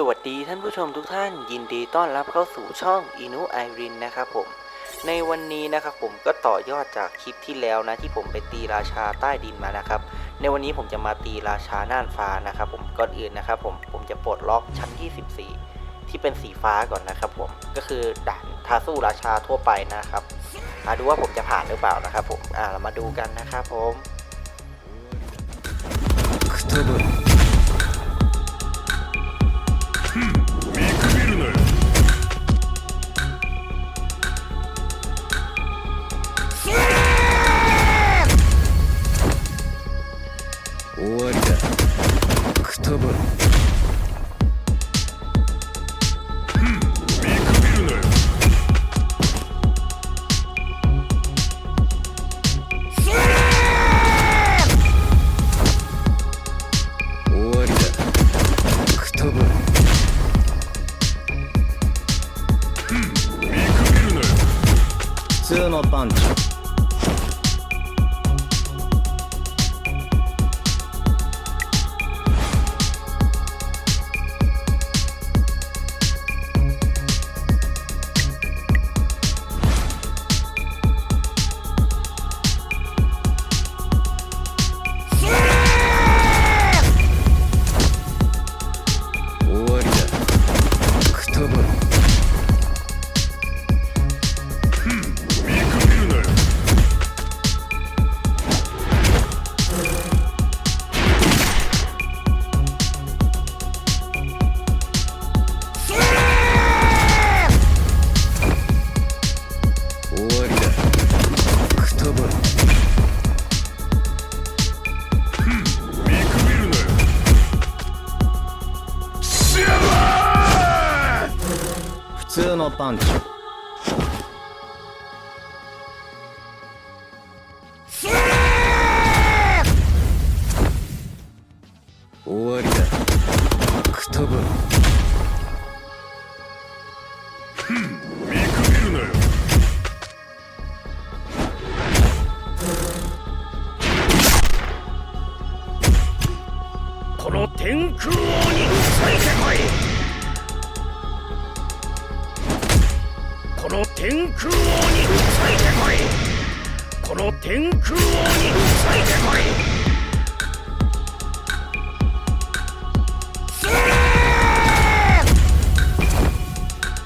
สวัสดีท่านผู้ชมทุกท่านยินดีต้อนรับเข้าสู่ช่องอินุไอรินนะครับผม ในวันนี้นะครับผมก็ต่อยอดจากคลิปที่แล้วนะที่ผมไปตีราชาใต้ดินมานะครับ ในวันนี้ผมจะมาตีราชาน่านฟ้านะครับผมก่อนอื่นนะครับผมผมจะปลดล็อกชั้นที่14ที่เป็นสีฟ้าก่อนนะครับผมก็คือด่านทาสู้ราชาทั่วไปนะครับมาดูว่าผมจะผ่านหรือเปล่านะครับผมอ่าเรามาดูกันนะครับผม だ。普通のパンチ。bunch. 天空王についてこいこの天空王についてこい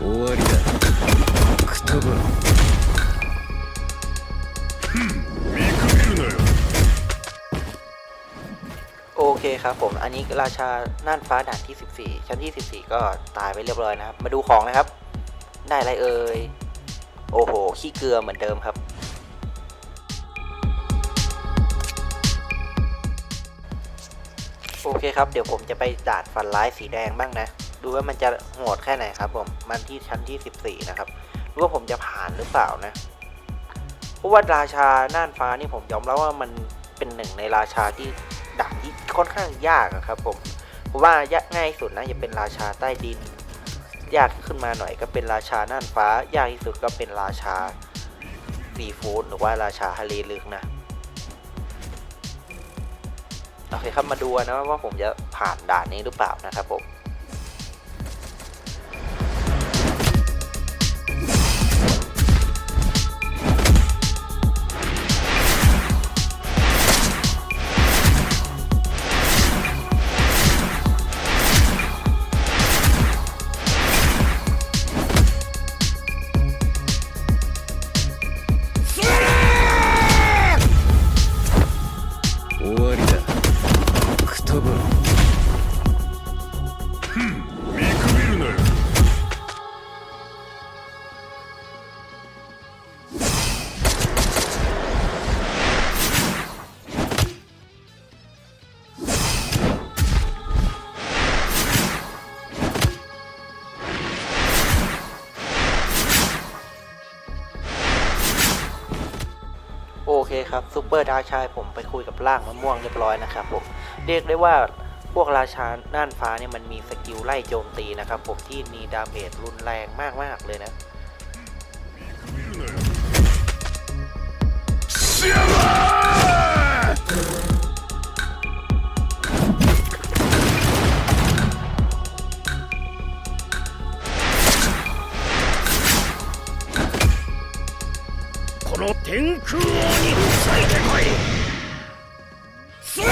終わりだくたばれ見くびるなよ โอเคครับผม อันนี้ราชาน่านฟ้าด่านที่ 14 ชั้นที่ 14 ก็ตายไปเรียบร้อยนะครับ มาดูของนะครับ ได้อะไรเอ่ย โอ้โห ขี้เกลือเหมือนเดิมครับ โอเคครับ เดี๋ยวผมจะไปดานฟันร้ายสีแดงบ้างนะ ดูว่ามันจะโหดแค่ไหนครับผม มันที่ชั้นที่ 14 นะครับดูว่าผมจะผ่านหรือเปล่านะ เพราะว่าราชาน่านฟ้านี่ผมยอมรับว่ามันเป็นหนึ่งในราชาที่ดานที่ค่อนข้างยากครับผมผมว่ายากง่ายสุดนะจะเป็นราชาใต้ดิน ยากขึ้นมาหน่อยก็เป็นราชาน่านฟ้ายากที่สุดก็เป็นราชาซีฟู้ดหรือว่าราชาทะเลลึกนะโอเคครับมาดูนะว่าผมจะผ่านด่านนี้หรือเปล่านะครับผม ครับซูเปอร์ดาชายผมไปคุยกับร่างมะม่วงเรียบร้อยนะครับผมเรียกได้ว่าพวกราชาน่านฟ้าเนี่ยมันมีสกิลไล่โจมตีนะครับผมที่มีดาเมจรุนแรงมากมากเลยนะเสีย 天空王についてこいそれ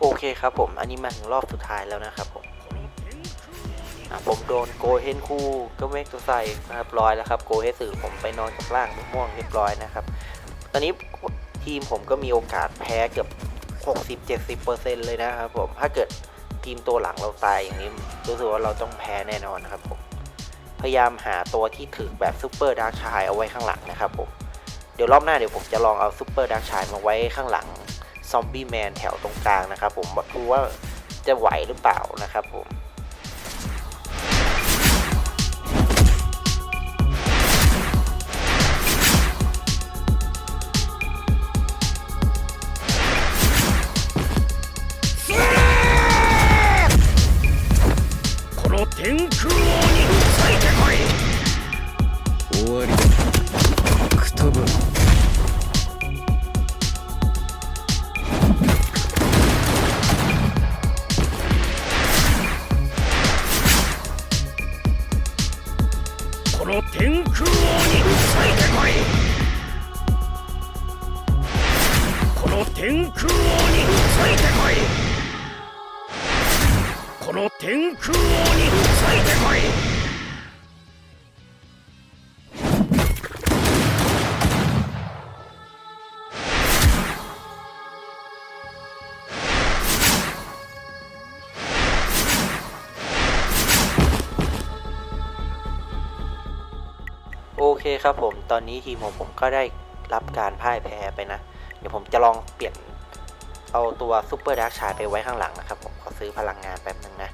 โอเคครับผม อันนี้มาถึงรอบสุดท้ายแล้วนะครับผม この天空王に อ่ะผมโดนโกเฮนคูก็เมกตัวใส่เรียบร้อยแล้วครับ โกเฮสึผมไปนอนกับร่างม่วงเรียบร้อยนะครับ ตอนนี้ทีมผมก็มีโอกาสแพ้เกือบ 60-70%เลยนะครับผม ถ้าเกิดทีมตัวหลังเราตายอย่างนี้ รู้สึกว่าเราต้องแพ้แน่นอนนะครับผม พยายามหาตัวที่ถึกแบบซูเปอร์ดาร์กชายเอาไว้ข้างหลังนะครับผม เดี๋ยวรอบหน้าเดี๋ยวผมจะลองเอาซูเปอร์ดาร์กชายมาไว้ข้างหลังซอมบี้แมนแถวตรงกลางนะครับผมดูว่าจะไหวหรือเปล่านะครับผม この天空王についてこい 終わりだくたばるこの天空王についてこい。この天空王についてこいこの天空王についてこい。 โอเคครับผม ตอนนี้ทีมของผมก็ได้รับการพ่ายแพ้ไปนะ เดี๋ยวผมจะลองเปลี่ยนเอาตัวซูเปอร์ดาร์กชายไปไว้ข้างหลังนะครับผม ขอซื้อพลังงานแป๊บนึงนะ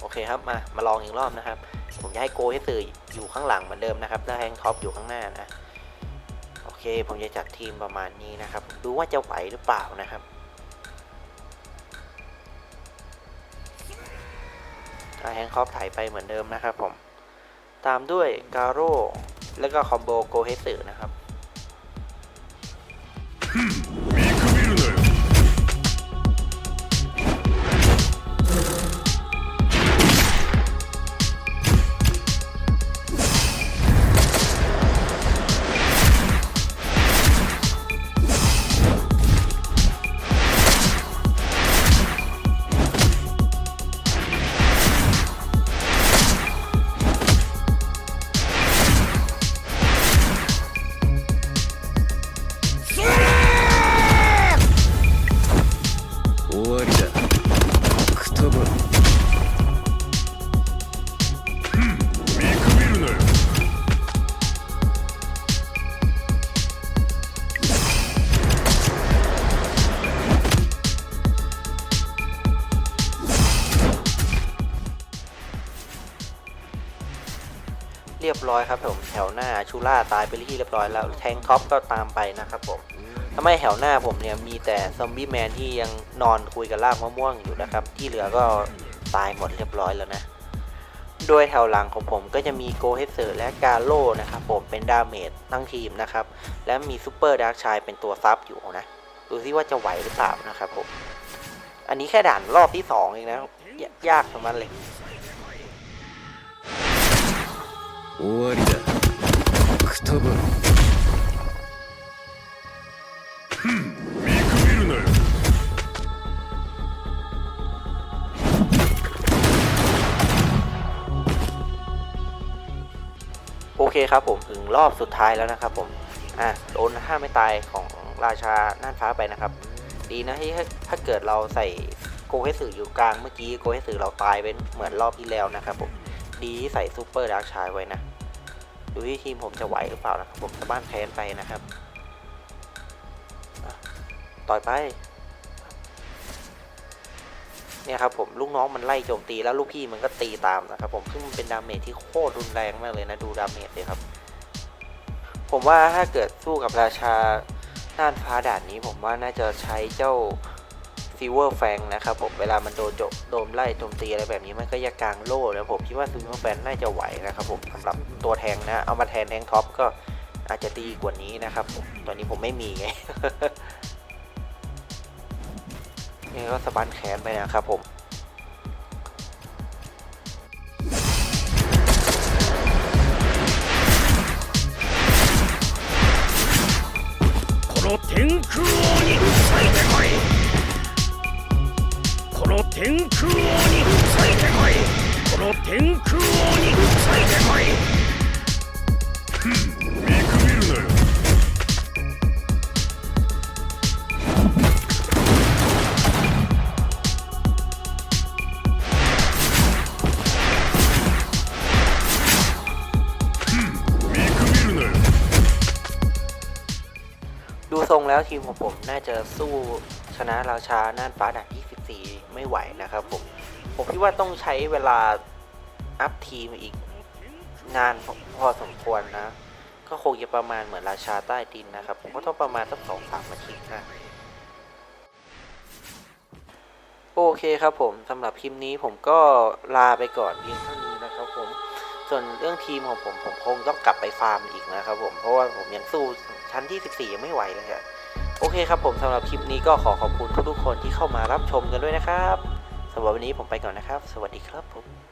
โอเคครับ มา มาลองอีกรอบนะครับ ผมจะให้โกให้สื่ออยู่ข้างหลังเหมือนเดิมนะครับ แล้วแฮงท็อปอยู่ข้างหน้านะ โอเค ผมจะจัดทีมประมาณนี้นะครับ ดูว่าจะไหวหรือเปล่านะครับ แฮงคอปถ่ายไปเหมือนเดิมนะครับผม ตามด้วยกาโร่แล้วก็คอมโบโกเฮสึนะครับ ยบร้อยครับผมแถวหน้าชูล่าตายไปที่เรียบร้อยแล้วแทงท็อปก็ตามไปนะครับผมทำไมแถวหน้าผมเนี่ยมีแต่ซอมบี้แมนที่ยังนอนคุยกับลากมะม่วงอยู่นะครับ ที่เหลือก็ตายหมดเรียบร้อยแล้วนะ โดยแถวหลังของผมก็จะมีโกเฮเซอร์และกาโลนะครับผมเป็นดาเมจทั้งทีมนะครับ และมีซูเปอร์ดาร์กชายเป็นตัวซับอยู่นะ ดูซิว่าจะไหวหรือเปล่านะครับผม อันนี้แค่ด่านรอบที่สองเองนะยยากประมาณเลย 終わりだくたばる見くびるなよ โอเคครับผมถึงรอบสุดท้ายแล้วนะครับผม อ่ะโดนห้าไม่ตายของราชาน่านฟ้าไปนะครับ ดีนะที่ถ้าถ้าเกิดเราใส่โกเฮสึอยู่กลางเมื่อกี้โกเฮสึเราตายไปเหมือนรอบที่แล้วนะครับผม ดีที่ใส่ซูเปอร์ดาร์กชายไว้นะ ดูที่ทีมผมจะไหวหรือเปล่านะครับผมจะบ้านแพนไปนะครับต่อยไป เนี่ยครับผมลูกน้องมันไล่โจมตีแล้วลูกพี่มันก็ตีตามนะครับผมซึ่งมันเป็นดาเมจที่โคตรรุนแรงมากเลยนะดูดาเมจเลยครับ ผมว่าถ้าเกิดสู้กับราชาน่านฟ้าด่านนี้ผมว่าน่าจะใช้เจ้า ซิเวอร์แฟงนะครับผมเวลามันโดนโจโดนไล่โจมตีอะไรแบบนี้มันก็จะกลางโล่แล้วผมคิดว่าซิเวอร์แฟงน่าจะไหวนะครับผมสำหรับตัวแทงนะเอามาแทนแทงท็อปก็อาจจะดีกว่านี้นะครับผมตอนนี้ผมไม่มีไงนี่ก็สะบันแขนไปนะครับผม ดูทรงแล้วทีมของผมน่าจะสู้ชนะราชาน่านฟ้าด่านที่14ไม่ไหวนะครับผม ผมคิดว่าต้องใช้เวลาอัพทีมอีกนานพอพอสมควรนะ ก็คงจะประมาณเหมือนราชาใต้ดินนะครับ ผมก็ต้องประมาณสักสองสามอาทิตย์นะโอเคครับผมสำหรับคลิปนี้ผมก็ลาไปก่อนเพียงเท่านี้นะครับผม ส่วนเรื่องทีมของผมผมคงต้องกลับไปฟาร์มอีกนะครับผม เพราะว่าผมยังสู้ชั้นที่ 14 ยังไม่ไหวเลยครับโอเคครับผมสำหรับคลิปนี้ก็ขอขอบคุณทุกๆคนที่เข้ามารับชมกันด้วยนะครับสำหรับวันนี้ผมไปก่อนนะครับ สวัสดีครับผม